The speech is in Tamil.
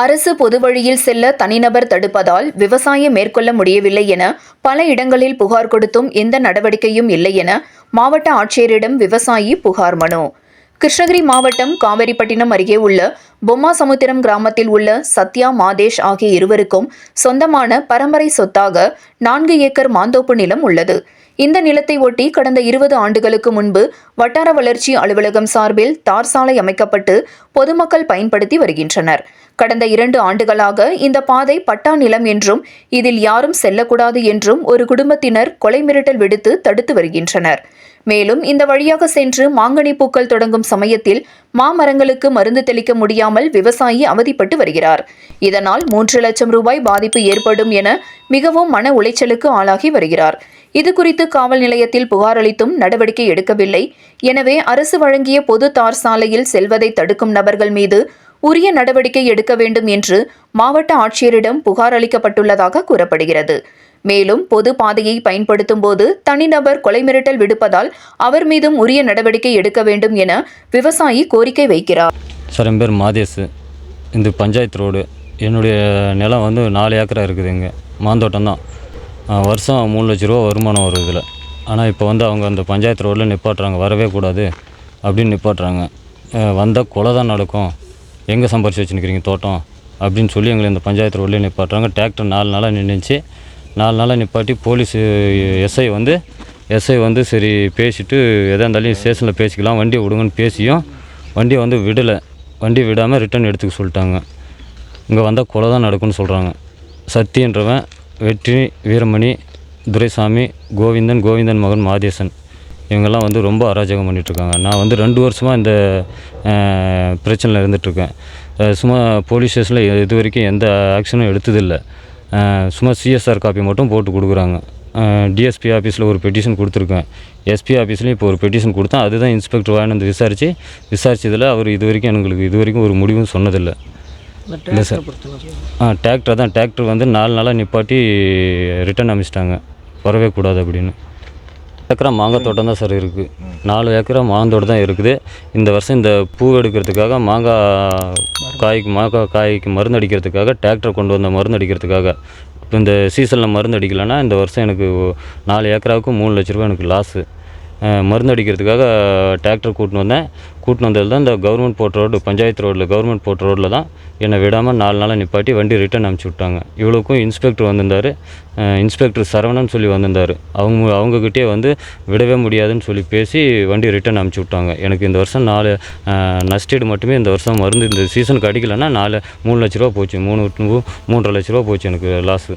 அரசு பொது வழியில் செல்ல தனிநபர் தடுப்பதால் விவசாயம் மேற்கொள்ள முடியவில்லை என பல இடங்களில் புகார் கொடுத்தும் எந்த நடவடிக்கையும் இல்லை என மாவட்ட ஆட்சியரிடம் விவசாயி புகார் மனு. கிருஷ்ணகிரி மாவட்டம் காவேரிப்பட்டினம் அருகே உள்ள பொம்மாசமுத்திரம் கிராமத்தில் உள்ள சத்யா மாதேஷ் ஆகிய இருவருக்கும் சொந்தமான பரம்பரை சொத்தாக நான்கு ஏக்கர் மாந்தோப்பு நிலம் உள்ளது. இந்த நிலத்தை ஒட்டி கடந்த இருபது ஆண்டுகளுக்கு முன்பு வட்டார வளர்ச்சி அலுவலகம் சார்பில் தார் சாலை அமைக்கப்பட்டு பொதுமக்கள் பயன்படுத்தி வருகின்றனர். கடந்த இரண்டு ஆண்டுகளாக இந்த பாதை பட்டா நிலம் என்றும் இதில் யாரும் செல்லக்கூடாது என்றும் ஒரு குடும்பத்தினர் கொலை மிரட்டல் விடுத்து தடுத்து வருகின்றனர். மேலும் இந்த வழியாக சென்று மாங்கனி பூக்கள் தொடங்கும் சமயத்தில் மாமரங்களுக்கு மருந்து தெளிக்க முடியாமல் விவசாயி அவதிப்பட்டு வருகிறார். இதனால் மூன்று லட்சம் ரூபாய் பாதிப்பு ஏற்படும் என மிகவும் மன உளைச்சலுக்கு ஆளாகி வருகிறார். இது குறித்து காவல் நிலையத்தில் புகார் அளித்தும் நடவடிக்கை எடுக்கவில்லை. எனவே அரசு வழங்கிய பொது தார் சாலையில் செல்வதை தடுக்கும் நபர்கள் மீது உரிய நடவடிக்கை எடுக்க வேண்டும் என்று மாவட்ட ஆட்சியரிடம் புகார் அளிக்கப்பட்டுள்ளதாக கூறப்படுகிறது. மேலும் பொது பாதையை பயன்படுத்தும் போது தனிநபர் கொலை மிரட்டல் விடுப்பதால் அவர் மீதும் உரிய நடவடிக்கை எடுக்க வேண்டும் என விவசாயி கோரிக்கை வைக்கிறார். சார் என் பேர் மாதேஷ் இந்த பஞ்சாயத்து ரோடு. என்னுடைய நிலம் வந்து நாலு ஏக்கரா இருக்குது இங்கே. மாந்தோட்டம் தான். வருஷம் மூணு லட்ச ரூபா வருமானம் வரும் இதில். ஆனால் இப்போ வந்து அவங்க அந்த பஞ்சாயத்து ரோட்டில் நிப்பாட்டுறாங்க. வரவே கூடாது அப்படின்னு நிப்பாட்டுறாங்க. வந்தால் கொலை தான் நடக்கும். எங்கே சம்பாரிச்சு வச்சுருக்கிறீங்க தோட்டம்? அப்படின்னு சொல்லி எங்களை இந்த பஞ்சாயத்து ரோட்லேயே நிப்பாட்டுறாங்க. டிராக்டர் நாலு நாளாக நின்றுச்சு நாலு நாளாக நிப்பாட்டி போலீஸ் எஸ்ஐ வந்து எஸ்ஐ வந்து சரி பேசிவிட்டு எதாக இருந்தாலும் ஸ்டேஷனில் பேசிக்கலாம் வண்டியை விடுங்கன்னு பேசியும் வண்டியை வந்து விடலை. வண்டி விடாமல் ரிட்டர்ன் எடுத்துக்க சொல்லிட்டாங்க. இங்கே வந்தால் கொலை தான் நடக்கும்னு சொல்கிறாங்க சத்தின்றவன் வெற்றி வீரமணி துரைசாமி கோவிந்தன் கோவிந்தன் மகன் மாதேசன். இவங்கெல்லாம் வந்து ரொம்ப அராஜகம் பண்ணிகிட்ருக்காங்க நான் வந்து ரெண்டு வருஷமாக இந்த பிரச்சனையில் இருந்துகிட்ருக்கேன் சும்மா போலீஸ் ஸ்டேஷனில் இது வரைக்கும் எந்த ஆக்ஷனும் எடுத்ததில்லை. சும்மா சிஎஸ்ஆர் காப்பி மட்டும் போட்டு கொடுக்குறாங்க. டிஎஸ்பி ஆஃபீஸில் ஒரு பெட்டிஷன் கொடுத்துருக்கேன். எஸ்பி ஆஃபீஸ்லேயும் இப்போ ஒரு பெட்டிஷன் கொடுத்தேன். அதுதான் இன்ஸ்பெக்டர் வாங்கி வந்து விசாரித்து விசாரிச்சதில் அவர் இது வரைக்கும் எங்களுக்கு இது வரைக்கும் ஒரு முடிவும் சொன்னதில்லை. இல்லை சார். ஆ டிராக்டர் தான். டிராக்டர் வந்து நாலு நாளாக நிப்பாட்டி ரிட்டர்ன் அனுப்பிச்சிட்டாங்க வரவே கூடாது அப்படின்னு. ஏக்கரா மாங்காய் தோட்டம் தான் சார் இருக்குது நாலு ஏக்கரா மாந்தோட்டம் தான் இருக்குது. இந்த வருஷம் இந்த பூ எடுக்கிறதுக்காக மாங்காய் காய்க்கு மாங்காய் காய்க்கு மருந்து அடிக்கிறதுக்காக டிராக்டர் கொண்டு வந்த மருந்து அடிக்கிறதுக்காக. இப்போ இந்த சீசனில் மருந்து அடிக்கலைன்னா இந்த வருஷம் எனக்கு நாலு ஏக்கராவுக்கு மூணு லட்ச ரூபா எனக்கு லாஸு மருந்து அடிக்கிறதுக்காக டிராக்டர் கூட்டின்னு வந்தேன். கூட்டின்னு வந்ததில் தான் இந்த கவர்மெண்ட் போட்ட ரோடு பஞ்சாயத்து ரோட்டில் கவர்மெண்ட் போட்ட ரோட்டில் தான் என்னை விடாமல் நாலு நாளாக நிப்பாட்டி வண்டி ரிட்டர்ன் அனுப்பிச்சி விட்டாங்க. இவ்வளோக்கும் இன்ஸ்பெக்டர் வந்திருந்தார். இன்ஸ்பெக்டர் சரவணன் சொல்லி வந்திருந்தார். அவங்க அவங்கக்கிட்டே வந்து விடவே முடியாதுன்னு சொல்லி பேசி வண்டி ரிட்டர்ன் அனுப்பிச்சி விட்டாங்க. எனக்கு இந்த வருஷம் நாலு நஷ்டீடு மட்டுமே இந்த வருஷம் மருந்து இந்த சீசனுக்கு அடிக்கலைன்னா நாலு மூணு லட்ச ரூபா போச்சு. மூணு மூ- மூன்றரை லட்ச ரூபா போச்சு எனக்கு லாஸு